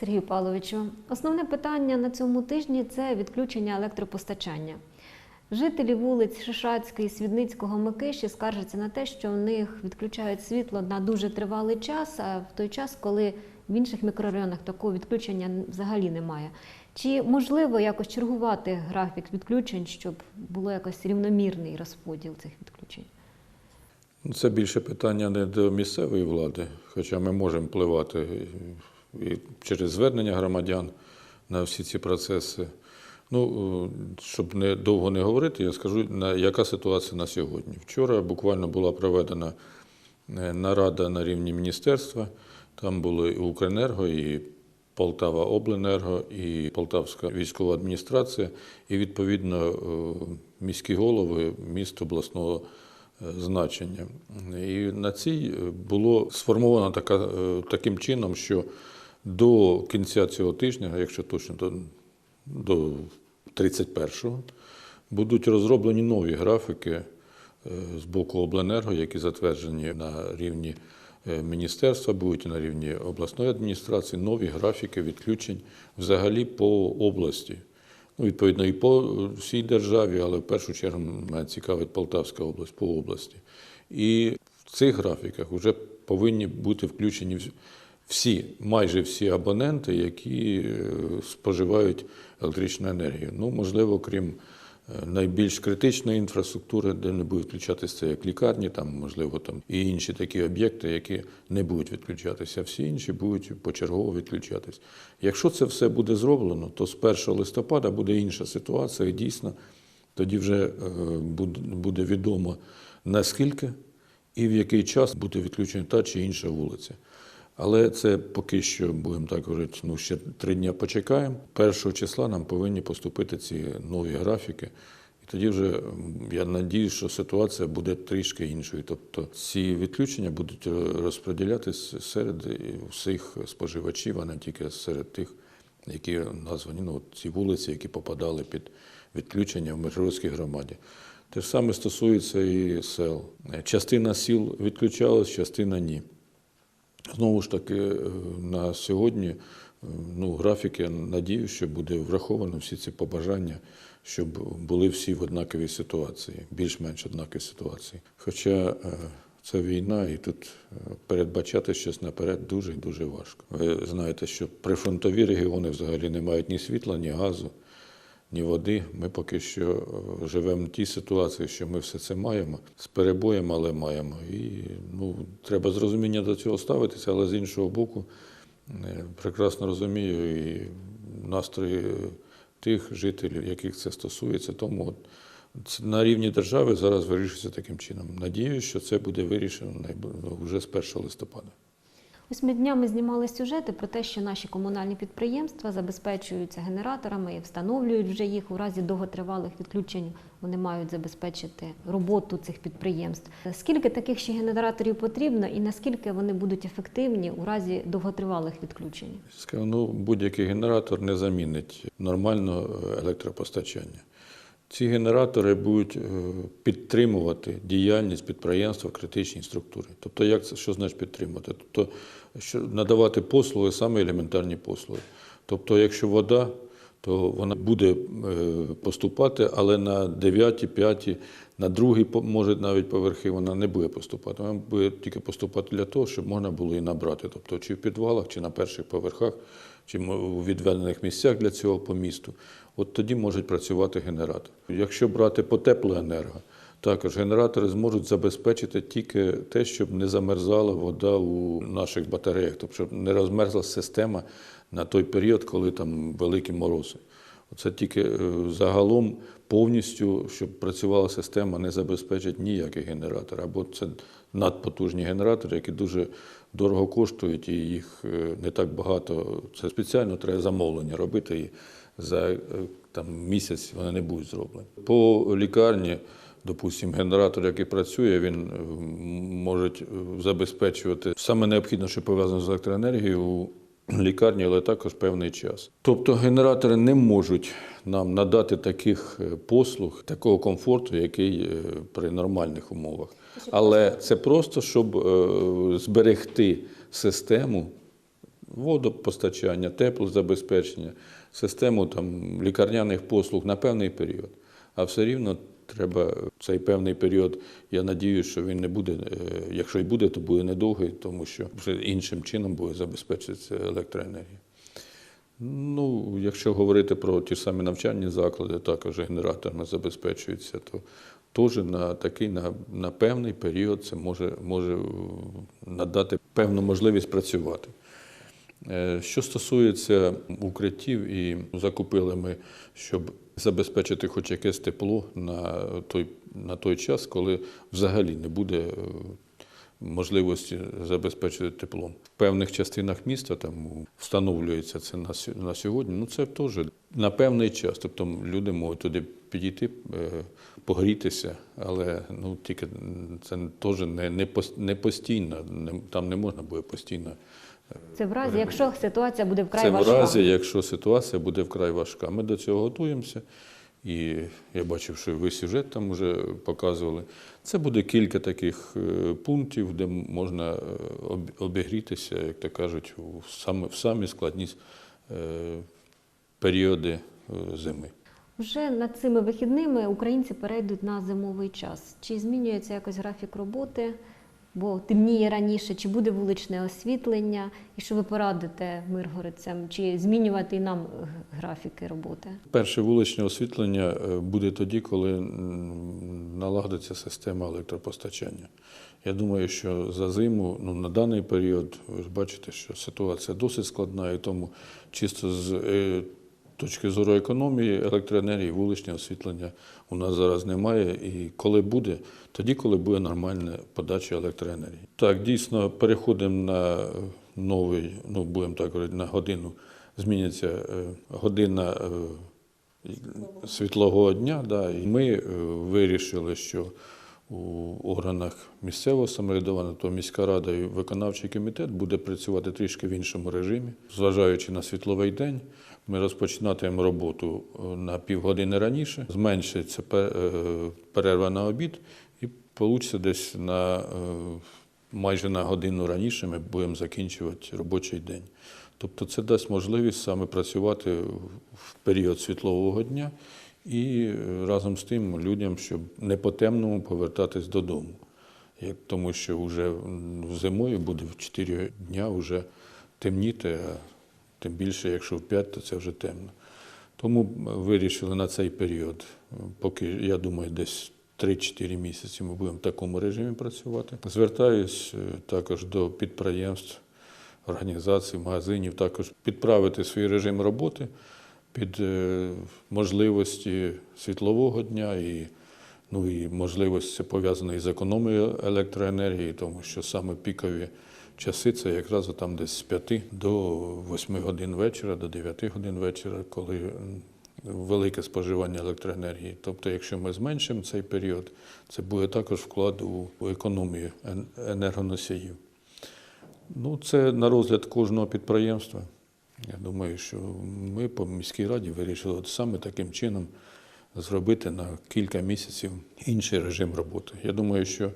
Сергію Павловичу, основне питання на цьому тижні це відключення електропостачання. Жителі вулиць Шишацької, Свідницького, Микиші скаржаться на те, що в них відключають світло на дуже тривалий час, а в той час, коли в інших мікрорайонах такого відключення взагалі немає. Чи можливо якось чергувати графік відключень, щоб було якось рівномірний розподіл цих відключень? Це більше питання не до місцевої влади, хоча ми можемо впливати і через звернення громадян на всі ці процеси. Ну, е, щоб не довго не говорити, я скажу, яка ситуація на сьогодні. Вчора буквально була проведена е, нарада на рівні міністерства. Там були і Укренерго, і Полтава Обленерго, і Полтавська військова адміністрація, і відповідно е, міські голови міст обласного значення. І на цій було сформовано така, таким чином, що до кінця цього тижня, якщо точно до, до 31-го, будуть розроблені нові графіки е, з боку обленерго, які затверджені на рівні е, міністерства, будуть на рівні обласної адміністрації, нові графіки відключень взагалі по області. Ну, відповідно, і по всій державі, але в першу чергу мене цікавить Полтавська область по області. І в цих графіках вже повинні бути включені всі, майже всі абоненти, які е, споживають електричну енергію. Ну, можливо, крім е, найбільш критичної інфраструктури, де не будуть відключатися, як лікарні, там, можливо, там і інші такі об'єкти, які не будуть відключатися, всі інші будуть почергово відключатись. Якщо це все буде зроблено, то з 1 листопада буде інша ситуація, і дійсно тоді вже е, буде відомо наскільки і в який час буде відключена та чи інша вулиця. Але це поки що, будемо так говорити, ну ще три дні почекаємо. Першого числа нам повинні поступити ці нові графіки. Тоді вже я надію, що ситуація буде трішки іншою. Тобто ці відключення будуть розподілятися серед е, всіх споживачів, а не тільки серед тих, які названі ну, ці вулиці, які попадали під відключення в Миргородській громаді. Те ж саме стосується і сел. Е, Частина сіл відключалась, частина ні. Знову ж таки, е, на сьогодні е, ну, графік, я надію, що буде враховано всі ці побажання, щоб були всі в однаковій ситуації, більш-менш однаковій ситуації. Хоча е, це війна, і тут передбачати щось наперед дуже і дуже важко. Ви знаєте, що прифронтові регіони взагалі не мають ні світла, ні газу, ні води. Ми поки що е, живемо в тій ситуації, що ми все це маємо з перебоєм, але маємо. І ну, треба з розуміння до цього ставитися, але з іншого боку, е, прекрасно розумію і настрої тих жителів, яких це стосується. Тому от на рівні держави зараз вирішується таким чином. Надіюсь, що це буде вирішено вже з 1 листопада. Ось ми днями знімали сюжети про те, що наші комунальні підприємства забезпечуються генераторами і встановлюють вже їх у разі довготривалих відключень. Вони мають забезпечити роботу цих підприємств. Скільки таких ще генераторів потрібно, і наскільки вони будуть ефективні у разі довготривалих відключень? Скажу, ну, будь-який генератор не замінить нормального е, електропостачання. Ці генератори будуть е, підтримувати діяльність підприємства критичній структурі. Тобто, як це що значить підтримувати? Тобто, що надавати послуги, саме елементарні послуги. Тобто, якщо вода, то вона буде е, поступати, але на 9, 5, на другий, може навіть поверхи вона не буде поступати. Вона буде тільки поступати для того, щоб можна було і набрати. Тобто, чи в підвалах, чи на перших поверхах, чи у відведених місцях для цього по місту. От тоді можуть працювати генератори. Якщо брати по теплоенерго, також генератори зможуть забезпечити тільки те, щоб не замерзала вода у наших батареях, тобто щоб не розмерзла система на той період, коли там великі морози. Це тільки е, загалом повністю, щоб працювала система, не забезпечить ніякий генератор. Або це надпотужні генератори, які дуже дорого коштують, і їх е, не так багато. Це спеціально треба замовлення робити, за е, там, місяць вони не будуть зроблені. По лікарні, допустимо, генератор, який працює, він е, може забезпечувати саме необхідне, що пов'язано з електроенергією у лікарні, але також певний час. Тобто генератори не можуть нам надати таких е, послуг, такого комфорту, який при нормальних умовах. Але це просто щоб зберегти систему водопостачання, теплозабезпечення, систему там, лікарняних послуг на певний період. А все рівно треба цей певний період, я надіюся, що він не буде, е, якщо й буде, то буде недовгий, тому що вже іншим чином буде забезпечитися електроенергія. Ну, якщо говорити про ті ж самі навчальні заклади, також генераторами забезпечуються, то теж на такий на, на певний період це може, може надати певну можливість працювати. Е, Що стосується укриттів, і закупили ми, щоб забезпечити хоч якесь тепло на той, на той час, коли взагалі не буде е, можливості забезпечити теплом. В певних частинах міста там встановлюється це на сьогодні. Ну це теж на певний час. Тобто люди можуть туди підійти, е, погрітися, але ну тільки це теж не, не, постійно. Там не можна буде постійно. Це в разі, якщо ситуація буде вкрай Це в разі, якщо ситуація буде вкрай важка. Ми до цього готуємося. І я бачив, що ви сюжет там вже показували. Це буде кілька таких е, пунктів, де можна е, обігрітися, як то кажуть, в самі складні е, періоди зими. Вже над цими вихідними українці перейдуть на зимовий час. Чи змінюється якось графік роботи? Бо темніє раніше, чи буде вуличне освітлення, і що ви порадите миргородцям, чи змінювати і нам графіки роботи? Перше вуличне освітлення е, буде тоді, коли налагодиться система електропостачання. Я думаю, що за зиму, ну на даний період, ви бачите, що ситуація досить складна, і тому чисто з е, точки зору економії електроенергії, вуличне освітлення у нас зараз немає. І коли буде, тоді, коли буде нормальна подача електроенергії. Так, дійсно, переходимо на новий, ну будемо так говорити, на годину. Зміниться е, година е, світлого дня. Да, і ми е, вирішили, що у органах місцевого самоврядування, то міська рада і виконавчий комітет буде працювати трішки в іншому режимі. Зважаючи на світловий день, ми розпочинатимемо роботу е, на півгодини раніше, зменшиться е, перерва на обід, і вийде десь на е, майже на годину раніше ми будемо закінчувати робочий день. Тобто це дасть можливість саме працювати в період світлового дня і разом з тим людям, щоб не по темному повертатись додому. Тому що вже зимою буде в 4 дня вже темніти, тим більше, якщо в 5, то це вже темно. Тому вирішили на цей період, е, поки, я думаю, десь 3-4 місяці ми будемо в такому режимі працювати. Звертаюсь е, також до підприємств, організацій, магазинів, також підправити свій режим роботи під е, можливості світлового дня і, ну, і можливості пов'язаної з економією електроенергії, тому що саме пікові часи це якраз там десь з 5 до 8 годин вечора, до 9 годин вечора, коли велике споживання електроенергії. Тобто, якщо ми зменшимо цей період, це буде також вклад у економію енергоносіїв. Ну, це на розгляд кожного підприємства. Я думаю, що ми по міській раді вирішили от саме таким чином зробити на кілька місяців інший режим роботи. Я думаю, що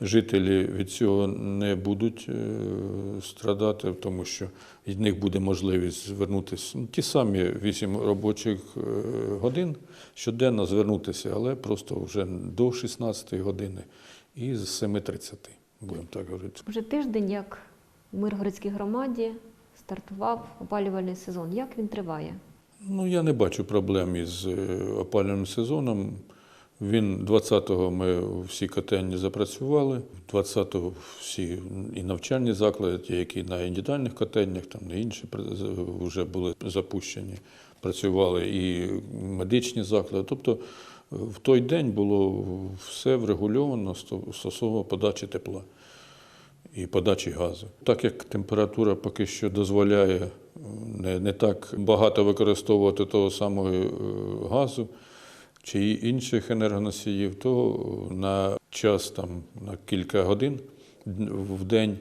жителі від цього не будуть е, страдати, тому що від них буде можливість звернутися ну, ті самі 8 робочих е, годин щоденно звернутися, але просто вже до 16 години і з 7.30, будемо так говорити. Вже тиждень, як у Миргородській громаді стартував опалювальний сезон. Як він триває? Ну, я не бачу проблем із е, опалювальним сезоном. Він 20-го ми всі котельні запрацювали, 20-го всі і навчальні заклади, ті, які на індивідуальних котельнях, там і інші вже були запущені, працювали і медичні заклади. Тобто в той день було все врегульовано стосовно подачі тепла і подачі газу. Так як температура поки що дозволяє е, не, не так багато використовувати того самого е, газу чи інших енергоносіїв, то на час там на кілька годин в день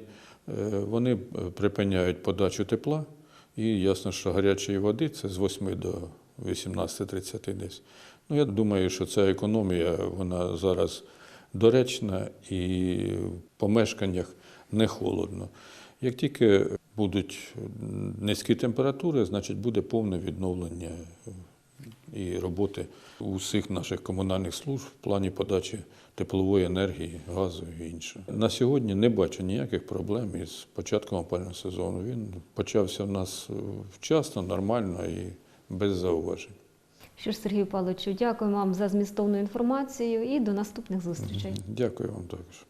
е, вони припиняють подачу тепла. І ясно, що гарячої води це з 8 до 18.30 десь. Ну, я думаю, що ця економія вона зараз доречна і в помешканнях не холодно. Як тільки будуть низькі температури, значить буде повне відновлення е, і роботи усіх наших комунальних служб в плані подачі теплової енергії, газу і інше. На сьогодні не бачу ніяких проблем із початком опального сезону. Він почався в нас вчасно, нормально і без зауважень. Що ж, Сергію Павловичу, дякую вам за змістовну інформацію і до наступних зустрічей. Дякую вам також.